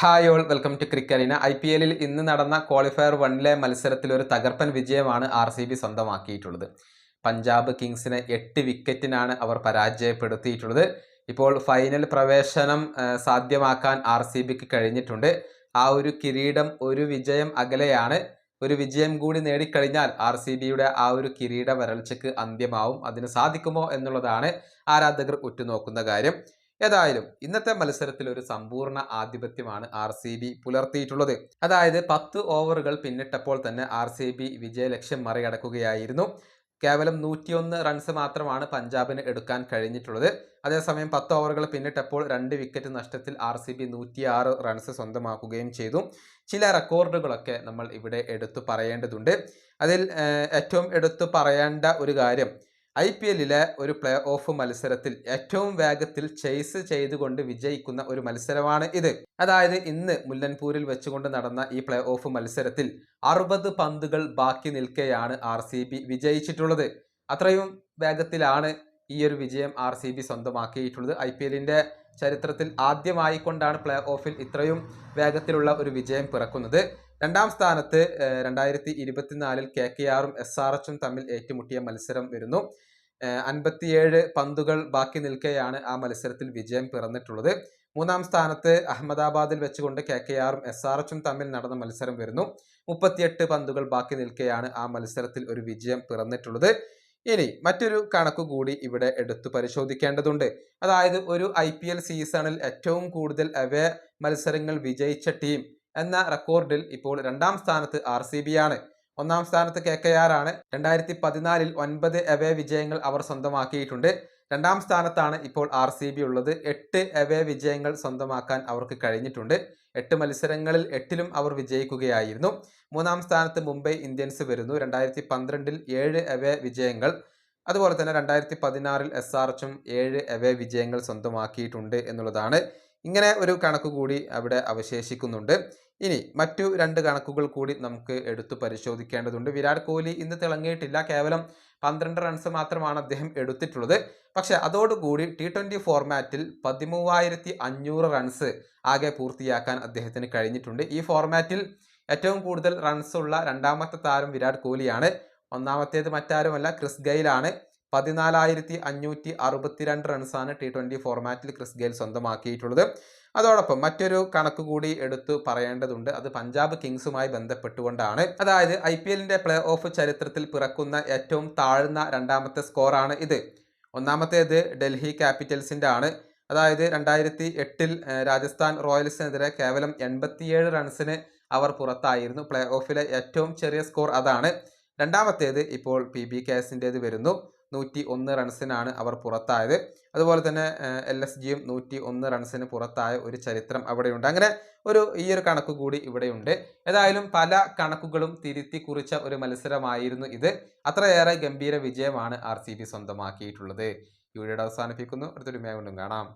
Hi all welcome to ക്രിക്കറിന I P എല്ലിൽ ഇന്ന് നടന്ന ക്വാളിഫയർ വണ്ണിലെ മത്സരത്തിൽ ഒരു തകർപ്പൻ വിജയമാണ് ആർ സി ബി സ്വന്തമാക്കിയിട്ടുള്ളത്. പഞ്ചാബ് കിങ്സിനെ എട്ട് വിക്കറ്റിനാണ് അവർ പരാജയപ്പെടുത്തിയിട്ടുള്ളത്. ഇപ്പോൾ ഫൈനൽ പ്രവേശനം സാധ്യമാക്കാൻ ആർ സി ബിക്ക് കഴിഞ്ഞിട്ടുണ്ട്. ആ ഒരു കിരീടം ഒരു വിജയം അകലെയാണ്. ഒരു വിജയം കൂടി നേടിക്കഴിഞ്ഞാൽ ആർ സി ബിയുടെ ആ ഒരു കിരീട വരൾച്ചയ്ക്ക് അന്ത്യമാവും. അതിന് സാധിക്കുമോ എന്നുള്ളതാണ് ആരാധകർ ഉറ്റുനോക്കുന്ന കാര്യം. ഏതായാലും ഇന്നത്തെ മത്സരത്തിൽ ഒരു സമ്പൂർണ ആധിപത്യമാണ് ആർ സി ബി പുലർത്തിയിട്ടുള്ളത്. അതായത് പത്ത് ഓവറുകൾ പിന്നിട്ടപ്പോൾ തന്നെ ആർ സി ബി വിജയലക്ഷ്യം മറികടക്കുകയായിരുന്നു. കേവലം നൂറ്റിയൊന്ന് റൺസ് മാത്രമാണ് പഞ്ചാബിന് എടുക്കാൻ കഴിഞ്ഞിട്ടുള്ളത്. അതേസമയം പത്ത് ഓവറുകൾ പിന്നിട്ടപ്പോൾ രണ്ട് വിക്കറ്റ് നഷ്ടത്തിൽ ആർ സി ബി നൂറ്റിയാറ് റൺസ് സ്വന്തമാക്കുകയും ചെയ്തു. ചില റെക്കോർഡുകളൊക്കെ നമ്മൾ ഇവിടെ എടുത്തു പറയേണ്ടതുണ്ട്. അതിൽ ഏറ്റവും എടുത്തു പറയേണ്ട ഒരു കാര്യം ഐ പി എല്ലിലെ ഒരു പ്ലേ ഓഫ് മത്സരത്തിൽ ഏറ്റവും വേഗത്തിൽ ചേസ് ചെയ്തുകൊണ്ട് വിജയിക്കുന്ന ഒരു മത്സരമാണ് ഇത്. അതായത് ഇന്ന് മുല്ലൻപൂരിൽ വെച്ചുകൊണ്ട് നടന്ന ഈ പ്ലേ ഓഫ് മത്സരത്തിൽ അറുപത് പന്തുകൾ ബാക്കി നിൽക്കെയാണ് ആർ വിജയിച്ചിട്ടുള്ളത്. അത്രയും വേഗത്തിലാണ് ഈ ഒരു വിജയം ആർ സി ബി സ്വന്തമാക്കിയിട്ടുള്ളത്. ഐ പി എല്ലിന്റെ ചരിത്രത്തിൽ ആദ്യമായി കൊണ്ടാണ് പ്ലേ ഓഫിൽ ഇത്രയും വേഗത്തിലുള്ള ഒരു വിജയം പിറക്കുന്നത്. രണ്ടാം സ്ഥാനത്ത് രണ്ടായിരത്തി ഇരുപത്തിനാലിൽ കെ കെ ആറും എസ് ആർ എച്ചും തമ്മിൽ ഏറ്റുമുട്ടിയ മത്സരം വരുന്നു. അൻപത്തിയേഴ് പന്തുകൾ ബാക്കി നിൽക്കെയാണ് ആ മത്സരത്തിൽ വിജയം പിറന്നിട്ടുള്ളത്. മൂന്നാം സ്ഥാനത്ത് അഹമ്മദാബാദിൽ വെച്ചുകൊണ്ട് കെ കെ ആറും എസ് ആർ എച്ചും തമ്മിൽ നടന്ന മത്സരം വരുന്നു. മുപ്പത്തിയെട്ട് പന്തുകൾ ബാക്കി നിൽക്കെയാണ് ആ മത്സരത്തിൽ ഒരു വിജയം പിറന്നിട്ടുള്ളത്. ഇനി മറ്റൊരു കണക്ക് കൂടി ഇവിടെ എടുത്തു പരിശോധിക്കേണ്ടതുണ്ട്. അതായത് ഒരു ഐ സീസണിൽ ഏറ്റവും കൂടുതൽ അവേ മത്സരങ്ങൾ വിജയിച്ച ടീം എന്ന റെക്കോർഡിൽ ഇപ്പോൾ രണ്ടാം സ്ഥാനത്ത് ആർ സി ബി ആണ്. ഒന്നാം സ്ഥാനത്ത് കെ കെ ആർ ആണ്. രണ്ടായിരത്തി പതിനാലിൽ ഒൻപത് എവേ വിജയങ്ങൾ അവർ സ്വന്തമാക്കിയിട്ടുണ്ട്. രണ്ടാം സ്ഥാനത്താണ് ഇപ്പോൾ ആർ സി ബി ഉള്ളത്. എട്ട് എവേ വിജയങ്ങൾ സ്വന്തമാക്കാൻ അവർക്ക് കഴിഞ്ഞിട്ടുണ്ട്. എട്ട് മത്സരങ്ങളിൽ എട്ടിലും അവർ വിജയിക്കുകയായിരുന്നു. മൂന്നാം സ്ഥാനത്ത് മുംബൈ ഇന്ത്യൻസ് വരുന്നു. രണ്ടായിരത്തി പന്ത്രണ്ടിൽ ഏഴ് എവേ വിജയങ്ങൾ. അതുപോലെ തന്നെ രണ്ടായിരത്തി പതിനാറിൽ എസ് ആർ എച്ചും ഏഴ് അവേ വിജയങ്ങൾ സ്വന്തമാക്കിയിട്ടുണ്ട് എന്നുള്ളതാണ് ഇങ്ങനെ ഒരു കണക്ക് കൂടി അവിടെ അവശേഷിക്കുന്നുണ്ട്. ഇനി മറ്റു രണ്ട് കണക്കുകൾ കൂടി നമുക്ക് എടുത്തു പരിശോധിക്കേണ്ടതുണ്ട്. വിരാട് കോഹ്ലി ഇന്ന് തിളങ്ങിയിട്ടില്ല. കേവലം പന്ത്രണ്ട് റൺസ് മാത്രമാണ് അദ്ദേഹം എടുത്തിട്ടുള്ളത്. പക്ഷെ അതോടുകൂടി ടി ട്വന്റി ഫോർമാറ്റിൽ പതിമൂവായിരത്തി അഞ്ഞൂറ് റൺസ് ആകെ പൂർത്തിയാക്കാൻ അദ്ദേഹത്തിന് കഴിഞ്ഞിട്ടുണ്ട്. ഈ ഫോർമാറ്റിൽ ഏറ്റവും കൂടുതൽ റൺസ് ഉള്ള രണ്ടാമത്തെ താരം വിരാട് കോഹ്ലിയാണ്. ഒന്നാമത്തേത് മറ്റാരുമല്ല ക്രിസ് ഗെയിലാണ്. പതിനാലായിരത്തി അഞ്ഞൂറ്റി അറുപത്തിരണ്ട് റൺസാണ് ടി ട്വന്റി ഫോർമാറ്റിൽ ക്രിസ് ഗെയിൽ സ്വന്തമാക്കിയിട്ടുള്ളത്. അതോടൊപ്പം മറ്റൊരു കണക്ക് കൂടി എടുത്തു പറയേണ്ടതുണ്ട്. അത് പഞ്ചാബ് കിങ്സുമായി ബന്ധപ്പെട്ടുകൊണ്ടാണ്. അതായത് ഐ പി എല്ലിന്റെ പ്ലേ ഓഫ് ചരിത്രത്തിൽ പിറക്കുന്ന ഏറ്റവും താഴ്ന്ന രണ്ടാമത്തെ സ്കോറാണ് ഇത്. ഒന്നാമത്തേത് ഡൽഹി ക്യാപിറ്റൽസിന്റെ ആണ്. അതായത് രണ്ടായിരത്തി എട്ടിൽ രാജസ്ഥാൻ റോയൽസിനെതിരെ കേവലം എൺപത്തിയേഴ് റൺസിന് അവർ പുറത്തായിരുന്നു. പ്ലേ ഓഫിലെ ഏറ്റവും ചെറിയ സ്കോർ അതാണ്. രണ്ടാമത്തേത് ഇപ്പോൾ പി ബി കെസിന്റേത് വരുന്നു. നൂറ്റി ഒന്ന് റൺസിനാണ് അവർ പുറത്തായത്. അതുപോലെ തന്നെ എൽ എസ് ജിയും നൂറ്റി ഒന്ന് റൺസിന് പുറത്തായ ഒരു ചരിത്രം അവിടെയുണ്ട്. അങ്ങനെ ഒരു ഈ ഒരു കണക്ക് കൂടി ഇവിടെയുണ്ട്. ഏതായാലും പല കണക്കുകളും തിരുത്തി കുറിച്ച ഒരു മത്സരമായിരുന്നു ഇത്. അത്രയേറെ ഗംഭീര വിജയമാണ് ആർ സ്വന്തമാക്കിയിട്ടുള്ളത്. ഈ വീഡിയോ അവസാനിപ്പിക്കുന്നു. അടുത്തൊരു മേ കൊണ്ടും കാണാം.